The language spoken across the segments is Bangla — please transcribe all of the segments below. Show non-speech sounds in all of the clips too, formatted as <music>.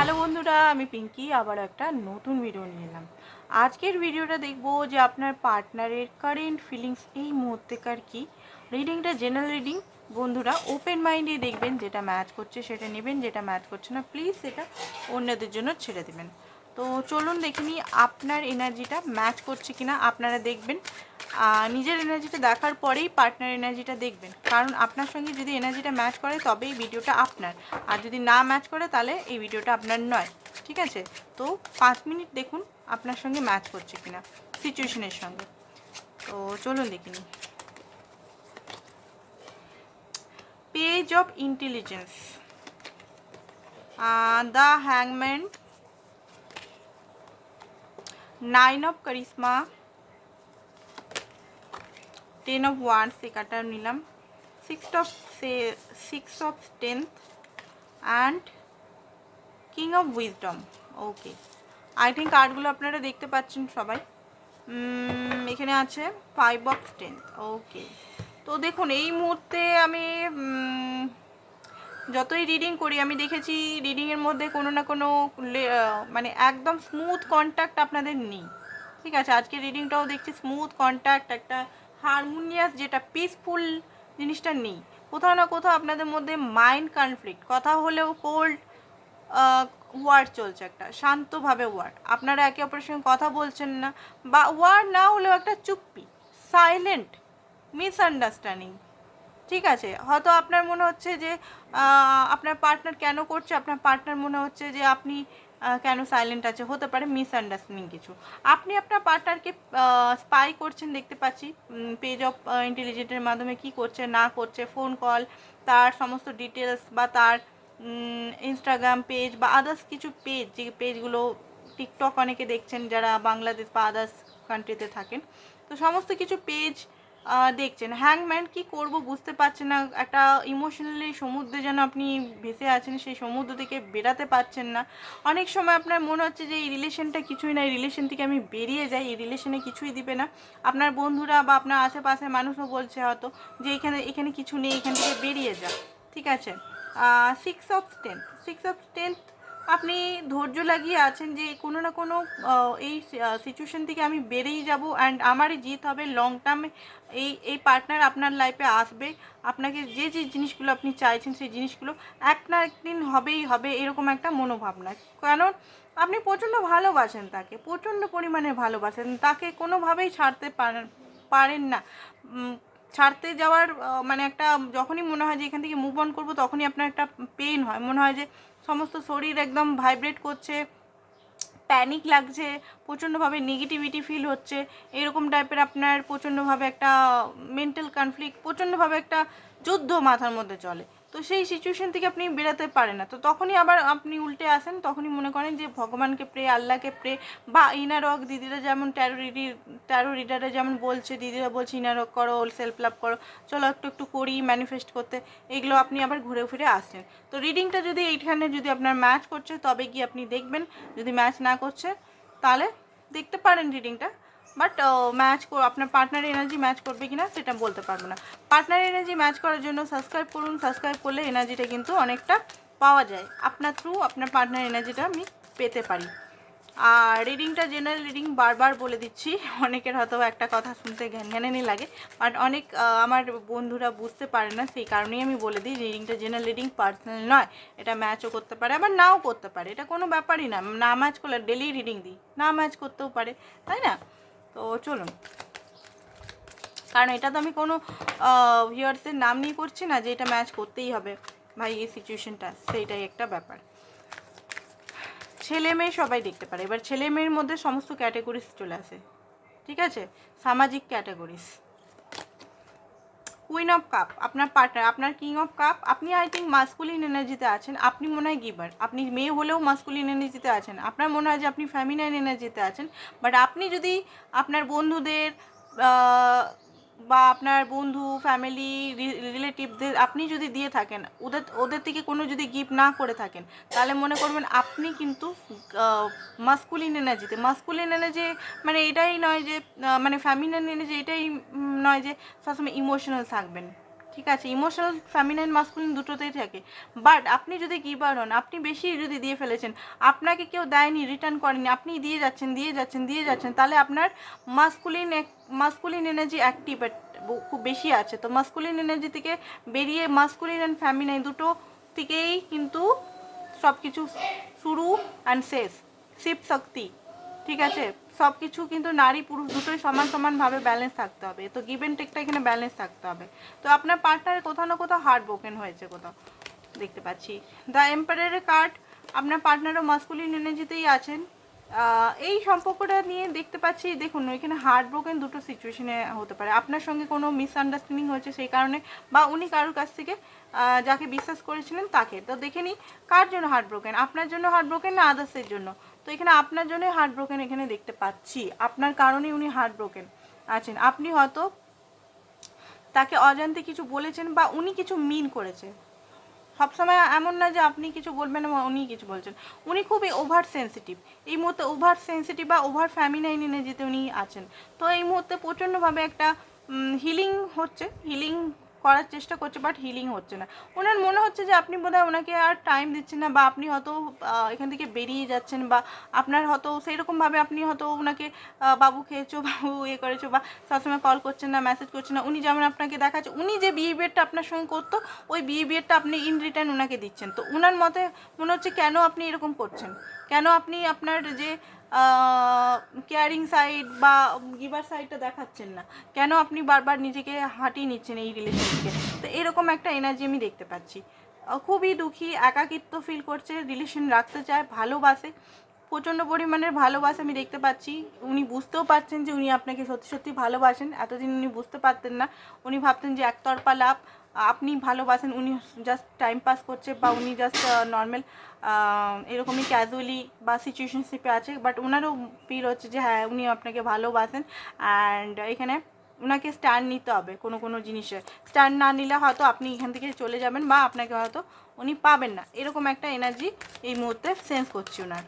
হ্যালো বন্ধুরা, আমি পিঙ্কি, আবার একটা নতুন ভিডিও নিয়ে এলাম। আজকের ভিডিওটা দেখব যে আপনার পার্টনারের কারেন্ট ফিলিংস এই মুহূর্তেকার কি। রিডিংটা জেনারেল রিডিং বন্ধুরা ওপেন মাইন্ডে দেখবেন যেটা ম্যাচ করছে, সেটা নেবেন, যেটা ম্যাচ করছে না প্লিজ সেটা অন্যদের জন্য ছেড়ে দেবেন। তো চলুন দেখিনি আপনার এনার্জিটা ম্যাচ করছে কিনা, আপনারা দেখবেন। নিজের এনার্জিটা দেখার পরেই পার্টনার এনার্জিটা দেখবেন। কারণ আপনার সঙ্গে যদি এনার্জিটা ম্যাচ করে, তবেই ভিডিওটা আপনার। আর যদি না ম্যাচ করে, তাহলে এই ভিডিওটা আপনার নয়। ঠিক আছে? তো পাঁচ মিনিট দেখুন আপনার সঙ্গে ম্যাচ করছে কিনা সিচুয়েশনের সঙ্গে। তো চলুন দেখিনি page of intelligence the হ্যাংম্যান nine of charisma ten of wands এই কার্ডটা নিলাম six of six of strength and king of wisdom okay I think কার্ডগুলো আপনারা দেখতে পাচ্ছেন সবাই। এখানে আছে ফাইভ অফ স্ট্রেংথ ওকে তো দেখুন, এই মুহূর্তে আমি যতই রিডিং করি, আমি দেখেছি রিডিংয়ের মধ্যে কোনো না কোনো মানে একদম স্মুথ কন্ট্যাক্ট আপনাদের নেই। ঠিক আছে? আজকে রিডিংটাও দেখছি স্মুথ কন্ট্যাক্ট একটা হারমোনিয়াস যেটা পিসফুল জিনিসটা নেই। কোথাও না কোথাও আপনাদের মধ্যে মাইন্ড কনফ্লিক্ট কথা হলেও কোল্ড ওয়ার্ড চলছে একটা, শান্তভাবে ওয়ার্ড আপনারা একে অপরের সঙ্গে কথা বলছেন না, বা ওয়ার্ড না হলেও একটা চুপ্পি সাইলেন্ট মিসআন্ডারস্ট্যান্ডিং ঠিক আছে, হয়তো আপনার মনে হচ্ছে যে আপনার পার্টনার কেন করছে? আপনার পার্টনার মনে হচ্ছে যে আপনি কেন সাইলেন্ট আছে? হতে পারে মিসআন্ডারস্ট্যান্ডিং কিছু। আপনি আপনার পার্টনারকে স্পাই করছেন দেখতে পাচ্ছি। পেজ অফ ইন্টেলিজেন্টের মাধ্যমে কি করছে, না করছে ফোন কল তার সমস্ত ডিটেলস বা তার ইনস্টাগ্রাম পেজ বা আদার্স কিছু পেজ যে পেজগুলো টিকটক অনেকে দেখছেন যারা বাংলাদেশ বা আদার্স কান্ট্রিতে থাকেন। তো সমস্ত কিছু পেজ দেখছেন। হ্যাংম্যান কি করব বুঝতে পারছে না। একটা ইমোশনালি সমুদ্রে যেন আপনি ভেসে আছেন, সেই সমুদ্র থেকে বেরাতে পারছেন না। অনেক সময় আপনার মনে হচ্ছে যে, এই রিলেশনটা কিছুই না, এই রিলেশন থেকে আমি বেরিয়ে যাই, এই রিলেশনে কিছুই দিবে না। আপনার বন্ধুরা বা আপনার আশেপাশে মানুষও বলছে হয়তো যে, এখানে এখানে কিছু নেই, এখান থেকে বেরিয়ে যা। ঠিক আছে? Six of tenth six of tenth আপনি ধৈর্য লাগিয়ে আছেন যে কোনো না কোনো এই সিচুয়েশন থেকে আমি বেরিয়ে যাব অ্যান্ড আমারই জিত হবে লং টার্মে এই এই পার্টনার আপনার লাইফে আসবে। আপনাকে যে যে জিনিসগুলো আপনি চাইছেন সেই জিনিসগুলো এক না একদিন হবেই হবে এরকম একটা মনোভাবনা। কারণ আপনি প্রচণ্ড ভালোবাসেন তাকে, প্রচণ্ড পরিমাণে ভালোবাসেন, তাকে কোনোভাবেই ছাড়তে পারেন পারেন না। ছাড়তে যাওয়ার মানে একটা, যখনই মনে হয় যে এখান থেকে মুভ অন করব, তখনই আপনার একটা পেন হয়। মনে হয় যে সমস্ত শরীর একদম ভাইব্রেট করছে প্যানিক লাগছে প্রচণ্ডভাবে নেগেটিভিটি ফিল হচ্ছে। এরকম টাইপের আপনার প্রচণ্ডভাবে একটা মেন্টাল কনফ্লিক্ট প্রচণ্ডভাবে একটা যুদ্ধ মাথার মধ্যে চলে। তো সেই সিচুয়েশন থেকে আপনি বেরোতে পারেন না। তো তখনই আবার আপনি উল্টে আসেন, তখনই মনে করেন যে ভগবানকে প্রে আল্লাহকে প্রে বা ইনারক দিদিরা যেমন ট্যারো রিডি ট্যারো রিডারে যেমন বলছে, দিদিরা বলছে ইনারক করো সেলফ লাভ করো, চলো একটু একটু করি ম্যানিফেস্ট করতে, এগুলো আপনি আবার ঘুরে ফিরে আসছেন তো রিডিংটা যদি এইখানে যদি আপনার ম্যাচ করছে, তবে কি আপনি দেখবেন, যদি ম্যাচ না করছে, তাহলে দেখতে পারেন রিডিংটা বাট ম্যাচ আপনার পার্টনার এনার্জি ম্যাচ করবে কিনা সেটা বলতে পারব না। পার্টনার এনার্জি ম্যাচ করার জন্য সাবস্ক্রাইব করুন সাবস্ক্রাইব করলে এনার্জিটা কিন্তু অনেকটা পাওয়া যায়। আপনার থ্রু আপনার পার্টনার এনার্জিটা আমি পেতে পারি। আর রিডিংটা জেনারেল রিডিং বারবার বলে দিচ্ছি, অনেকের হয়তো একটা কথা শুনতে ঘ্যান ঘ্যানানি লাগে বাট অনেক আমার বন্ধুরা বুঝতে পারে না, সেই কারণেই আমি বলে দিই রিডিংটা জেনারেল রিডিং পার্সোনাল নয়। এটা ম্যাচও করতে পারে, আবার নাও করতে পারে। এটা কোনো ব্যাপারই না। না ম্যাচ করলে ডেলি রিডিং দিই, না ম্যাচ করতেও পারে, তাই না? তো চলুন। কারণ এটা তো আমি কোনো ভিউয়ার্সের নাম নিয়ে করছি না যে এটা ম্যাচ করতেই হবে ভাই এই সিচুয়েশনটা সেইটাই একটা ব্যাপার। ছেলে মেয়ে সবাই দেখতে পারে। এবার ছেলে মেয়ের মধ্যে সমস্ত ক্যাটাগরিজ চলে আসে। ঠিক আছে? সামাজিক ক্যাটাগরিজ কুইন অফ কাপ আপনার পার্টনার আপনার কিং অফ কাপ আপনি আই থিঙ্ক মাস্কুলিন এনার্জিতে আছেন, আপনি মনে হয় গিভার আপনি মেয়ে হলেও মাস্কুলিন এনার্জিতে আছেন, আপনার মনে হয় যে আপনি ফ্যামিনাইন এনার্জিতে আছেন বাট আপনি যদি আপনার বন্ধুদের বা আপনার বন্ধু ফ্যামিলি রিলেটিভদের আপনি যদি দিয়ে থাকেন, ওদের ওদের থেকে কোনো যদি গিফট না করে থাকেন, তাহলে মনে করবেন আপনি কিন্তু মাস্কুলিন এনার্জিতে মাস্কুলিন এনার্জি মানে এটাই নয় যে মানে ফ্যামিলিন এনার্জি এটাই নয় যে সবসময় ইমোশনাল থাকবেন। ঠিক আছে ইমোশনাল ফ্যামিনাইন মাস্কুলিন দুটোতেই থাকে। বাট আপনি যদি গিভার হন, আপনি বেশি যদি দিয়ে ফেলেছেন, আপনাকে কেউ দেয়নি রিটার্ন করেনি, আপনি দিয়ে যাচ্ছেন দিয়ে যাচ্ছেন দিয়ে যাচ্ছেন, তাহলে আপনার মাস্কুলিন মাস্কুলিন এনার্জি অ্যাক্টিভেট খুব বেশি আছে। তো মাস্কুলিন এনার্জি থেকে বেরিয়ে মাস্কুলিন অ্যান্ড ফ্যামিনাইন দুটো থেকেই কিন্তু সব কিছু শুরু অ্যান্ড শেষ। শিব শক্তি, ঠিক আছে? সব কিছু কিন্তু নারী পুরুষ দুটোই সমান সমানভাবে ব্যালেন্স থাকতে হবে। তো গিভেন টেকটা এখানে ব্যালেন্স থাকতে হবে। তো আপনার পার্টনার কোথাও না কোথাও হার্ট ব্রোকেন হয়েছে কোথাও। দেখতে পাচ্ছি। দ্য এম্পায়ারের কার্ড আপনার পার্টনারও মাস্কুলিন এনার্জিতেই আছেন। এই সম্পর্কটা নিয়ে দেখতে পাচ্ছি, দেখুন, এখানে হার্ট ব্রোকেন দুটো সিচুয়েশনে হতে পারে। আপনার সঙ্গে কোনো মিসআন্ডারস্ট্যান্ডিং হয়েছে সেই কারণে বা উনি কারোর কাছ থেকে যাকে বিশ্বাস করেছিলেন তাকে। তো দেখে নিই, কার জন্য হার্ট ব্রোকেন আপনার জন্য হার্ট ব্রোকেন না আদার্সের জন্য? তো এখানে আপনার জন্যই হার্ট ব্রোকেন এখানে দেখতে পাচ্ছি। আপনার কারণেই উনি হার্ট ব্রোকেন আছেন। আপনি হয়তো তাকে অজান্তে কিছু বলেছেন বা উনি কিছু মিন করেছে সবসময় এমন না যে আপনি কিছু বলবেন এবং উনি কিছু বলছেন। উনি খুবই ওভার সেন্সিটিভ এই মুহূর্তে ওভার সেন্সিটিভ বা ওভার ফ্যামিনাইন এনার্জিতে উনি আছেন। তো এই মুহূর্তে প্রচণ্ডভাবে একটা হিলিং হচ্ছে। হিলিং করার চেষ্টা করছে বাট হিলিং হচ্ছে না। ওনার মনে হচ্ছে যে আপনি বোধহয় ওনাকে আর টাইম দিচ্ছেন না, বা আপনি হয়তো এখান থেকে বেরিয়ে যাচ্ছেন, বা আপনার হয়তো সেই রকমভাবে আপনি হয়তো ওনাকে বাবু খেয়েছো, <laughs> বাবু ইয়ে করেছ, বা সবসময় কল করছেন না মেসেজ করছেন না, উনি যেমন আপনাকে দেখাচ্ছে, উনি যে বিহেভিয়ারটা আপনার সঙ্গে করতো, ওই বিহেভিয়ারটা আপনি ইন রিটার্ন ওনাকে দিচ্ছেন। তো ওনার মতে মনে হচ্ছে কেন আপনি এরকম করছেন? কেন আপনি আপনার যে কেয়ারিং সাইড বা গিভার সাইডটা দেখাচ্ছেন না? কেন আপনি বারবার নিজেকে হাঁটিয়ে নিচ্ছেন এই রিলেশনকে তো এরকম একটা এনার্জি আমি দেখতে পাচ্ছি। খুবই দুঃখী, একাকিত্ব ফিল করছে রিলেশন রাখতে চায়, ভালোবাসে, প্রচণ্ড পরিমাণের ভালোবাসা আমি দেখতে পাচ্ছি। উনি বুঝতেও পারছেন যে উনি আপনাকে সত্যি সত্যি ভালোবাসেন। এতদিন উনি বুঝতে পারতেন না। উনি ভাবতেন যে একতরফা লাভ। আপনি ভালোবাসেন, উনি জাস্ট টাইম পাস করছে বা উনি জাস্ট নর্মাল এরকমই ক্যাজুয়ালি বা সিচুয়েশনশিপে আছে বাট ওনারও ফিল হচ্ছে যে হ্যাঁ উনি আপনাকে ভালোবাসেন অ্যান্ড এখানে ওনাকে স্ট্যান্ড নিতে হবে কোনো কোনো জিনিসে। স্ট্যান্ড না নিলে হয়তো আপনি এখান থেকে চলে যাবেন বা আপনাকে হয়তো উনি পাবেন না। এরকম একটা এনার্জি এই মুহূর্তে সেন্স করছি ওনার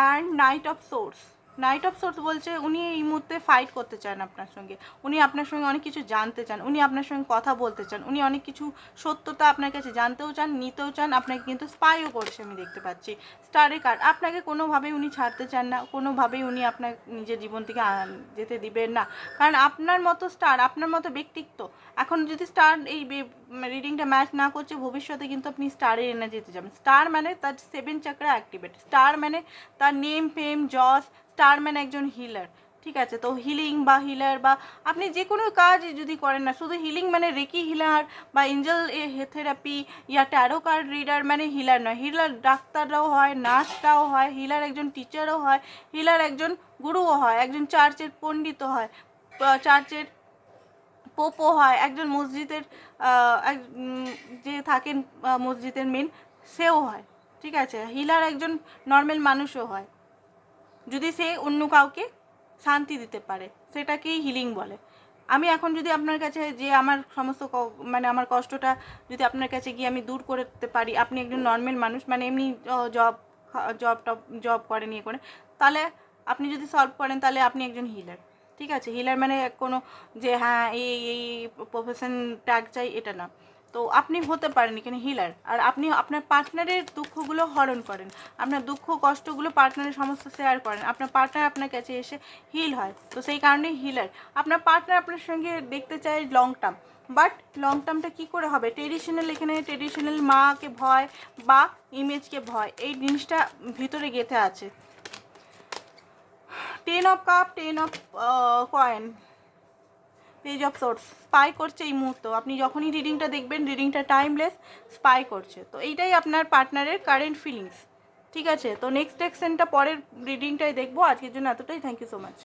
আর knight of source knight of source বলছে, উনি এই মুহূর্তে ফাইট করতে চান আপনার সঙ্গে। উনি আপনার সঙ্গে অনেক কিছু জানতে চান। উনি আপনার সঙ্গে কথা বলতে চান। উনি অনেক কিছু সত্যতা আপনার কাছে জানতেও চান, নিতেও চান। আপনাকে কিন্তু স্পাইও করছে, আমি দেখতে পাচ্ছি। স্টারে কার্ড আপনাকে কোনোভাবেই উনি ছাড়তে চান না। কোনোভাবেই উনি আপনার, নিজের জীবন থেকে যেতে দিবেন না। কারণ আপনার মতো স্টার আপনার মতো ব্যক্তিত্ব, এখন যদি স্টার এই রিডিংটা ম্যাচ না করছে, ভবিষ্যতে কিন্তু আপনি স্টারের এনার্জিতে যাবেন। স্টার মানে তার সেভেন চাকরা অ্যাক্টিভেট স্টার মানে তার নেম ফেম জস স্টার মানে একজন হিলার ঠিক আছে? তো হিলিং বা হিলার বা আপনি যে কোনো কাজ যদি করেন না, শুধু হিলিং মানে রেকি হিলার বা এঞ্জেল থেরাপি ইয়া ট্যারো কার্ড রিডার মানে হিলার নয়। হিলার ডাক্তাররাও হয়, নার্সরাও হয় হিলার একজন টিচারও হয় হিলার একজন গুরুও হয়, একজন চার্চের পণ্ডিতও হয় চার্চের পোপো হয়, একজন মসজিদের যে থাকেন মসজিদের মেন সেও হয়, ঠিক আছে? হিলার একজন নর্মাল মানুষও হয়। যদি সে অন্য কাউকে শান্তি দিতে পারে, সেটাকেই হিলিং বলে। আমি এখন যদি আপনার কাছে যে আমার সমস্ত মানে আমার কষ্টটা যদি আপনার কাছে গিয়ে আমি দূর করতে পারি, আপনি একজন নর্মাল মানুষ মানে এমনি জব জব টব জব করেন ইয়ে করে, তাহলে আপনি যদি সলভ করেন, তাহলে আপনি একজন হিলার ঠিক আছে? হিলার মানে কোনো যে হ্যাঁ এই এই প্রফেশন ট্যাগ চাই, এটা না। তো আপনি হতে পারেন এখানে হিলার আর আপনি আপনার পার্টনারের দুঃখগুলো হরণ করেন। আপনার দুঃখ, কষ্টগুলো পার্টনারের সমস্ত শেয়ার করেন। আপনার পার্টনার আপনার কাছে এসে হিল হয়। তো সেই কারণেই হিলার আপনার পার্টনার আপনার সঙ্গে দেখতে চায় লং টার্ম বাট লং টার্মটা কী করে হবে? ট্রেডিশনাল এখানে ট্রেডিশনাল মাকে ভয় বা ইমেজকে ভয়। এই জিনিসটা ভিতরে গেঁথে আছে। Ten of cup ten of coin page of source spy করছে এই মুহূর্ত। আপনি যখনই রিডিংটা দেখবেন রিডিংটা টাইমলেস স্পাই করছে। তো এইটাই আপনার পার্টনারের কারেন্ট ফিলিংস ঠিক আছে? তো নেক্সট সেকশনটা পরের রিডিংটাই দেখব। আজকের জন্য এতটাই। Thank you so much